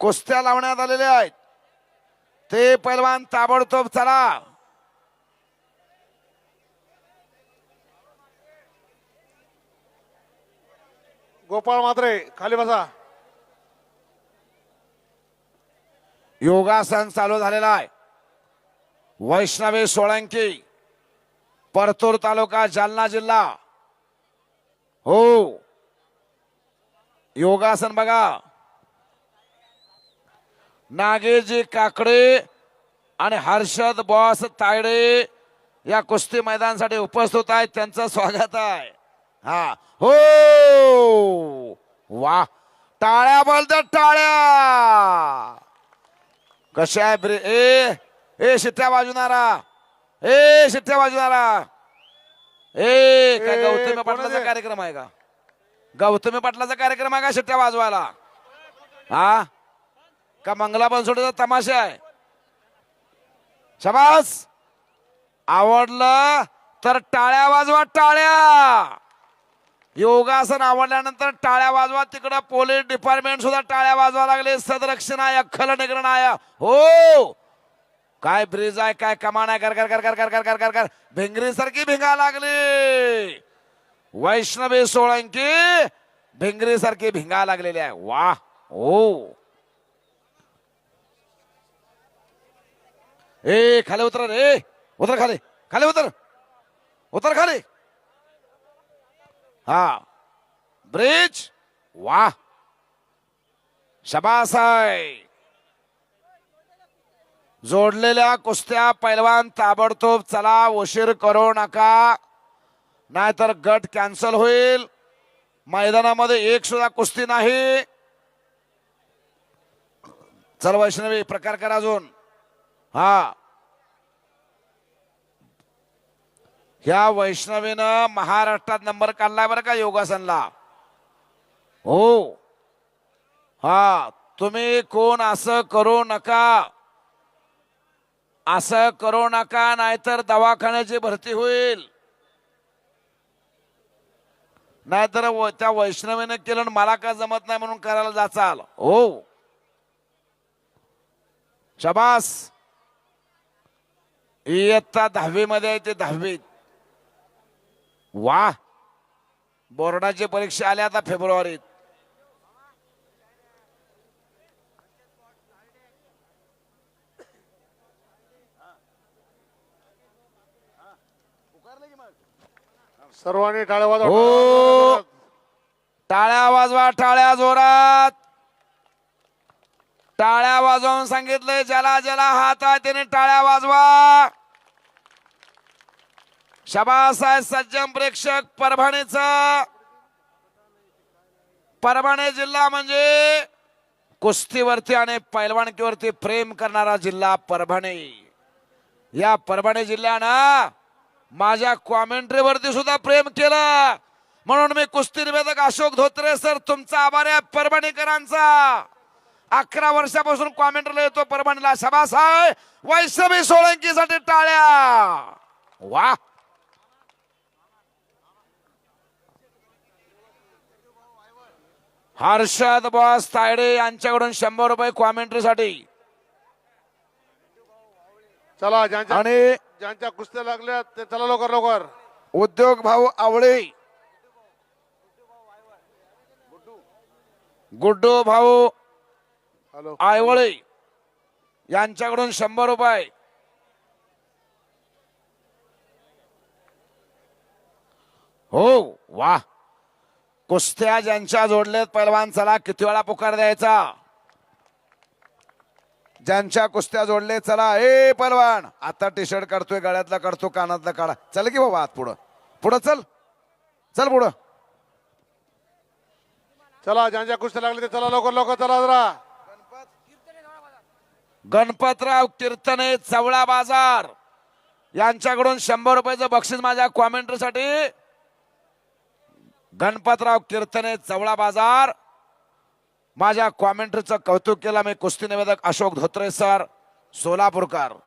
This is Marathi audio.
कुस्त्या लावण्यात आलेल्या आहेत. ते पैलवान ताबडतोब चला. गोपाळ मात्रे खाली बसा. योगासन चालू झालेला आहे. वैष्णवी सोळंकी परतूर तालुका जालना जिल्हा. हो. योगासन बघा. नागेशजी काकडे आणि हर्षद बॉस तायडे या कुस्ती मैदानासाठी उपस्थित आहेत. त्यांचं स्वागत आहे. हा. हो! वा. टाळ्या बोलतात टाळ्या! कशा आहे ब्रे? ए ए शिट्ट्या वाजवणारा ए शिट्ट्या वाजवणारा ए काय गौतमी पाटलाचा आहे? कार्यक्रम आहे का? गौतमी पाटलाचा कार्यक्रम आहे का शिट्ट्या वाजवायला हा? का मंगला बनसोडेचा तमाशा आहे? शबास! आवडलं तर टाळ्या वाजवा टाळ्या! योगासन आवडल्यानंतर टाळ्या वाजवा तिकडं पोलीस डिपार्टमेंट सुद्धा टाळ्या वाजवा लागले. सदरक्षणाय अख्खल निग्रणाय हो! काय ब्रिज आहे काय कमान आहे कर कर कर कर कर कर कर कर. कर भिंगरी सारखी भिंगा लागली. वैष्णवी सोळंकी भिंगरी सारखी भिंगा लागलेली आहे. वा हो! ए खाली उतर रे. उतर खाली. खाली उतर. उतर खाली. हा. ब्रिज. वा शबासाय. जोडलेल्या कुस्त्या पैलवान ताबडतोब चला उशीर करू नका. नाहीतर गट कॅन्सल होईल. मैदानामध्ये एक सुद्धा कुस्ती नाही. चल वैष्णवी प्रकार करा अजून. हा. ह्या वैष्णवीनं महाराष्ट्रात नंबर काढलाय बरं का योगासनला. हो. हा तुम्ही कोण असं करू नका. असं करू नका नाहीतर दवाखान्याची भरती होईल. नाहीतर व- त्या वैष्णवीनं केलं मला का जमत नाही म्हणून करायला जाचाल. हो. शबास. इयत्ता दहावी मध्ये आहे ते दहावीत. वा. बोर्डाची परीक्षा आल्या आता फेब्रुवारीत. सर्वांनी टाळ्या वाजवा हो. टाळ्या वाजवा टाळ्या जोरात. टाळ्या वाजवून सांगितलंय ज्याला ज्याला हात आहे त्याने टाळ्या वाजवा. शबास आहे सज्जन प्रेक्षक परभणीचा. परभणी जिल्हा म्हणजे कुस्तीवरती आणि पैलवानकीवरती प्रेम करणारा जिल्हा परभणी. या परभणी जिल्ह्यानं माझ्या कॉमेंट्रीवरती सुद्धा प्रेम केलं. म्हणून मी कुस्ती निवेदक अशोक धोत्रे सर तुमचा आभार आहे परभणीकरांचा. अकरा वर्षापासून कॉमेंटरला येतो परभणीला. शबास आहे वैष्णवी सोळंकीसाठी टाळ्या. वा! हर्षद बॉस तायडे यांच्याकडून शंभर रुपये कॉमेंट्रीसाठी चला ज्यांच्या आणि ज्यांच्या कुस्त्या लागल्या ते चला लवकर लवकर. उद्योग भाऊ आवळे. गुड्डू भाऊ हॅलो. आयवळे यांच्याकडून शंभर रुपये. हो वा. कुस्त्या ज्यांच्या जोडलेत पैलवान चला किती वेळा पुकार द्यायचा? ज्यांच्या कुस्त्या जोडले चला ए पैलवान! आता टी शर्ट काढतोय गळ्यातला काढतो कानातला काढा. चल की बाबा आत पुढं. पुढं चल. चल पुढं. चला ज्यांच्या कुस्त्या लागल्या ते चला लवकर लवकर चला जरा. गणपतराव कीर्तने चवळा बाजार. यांच्याकडून शंभर रुपयाचं बक्षीस माझ्या कॉमेंटरीसाठी गणपतराव कीर्तने चवळा बाजार. माझ्या कॉमेंटरीचं कौतुक केलं मी. कुस्ती निवेदक अशोक धोत्रे सर सोलापूरकर.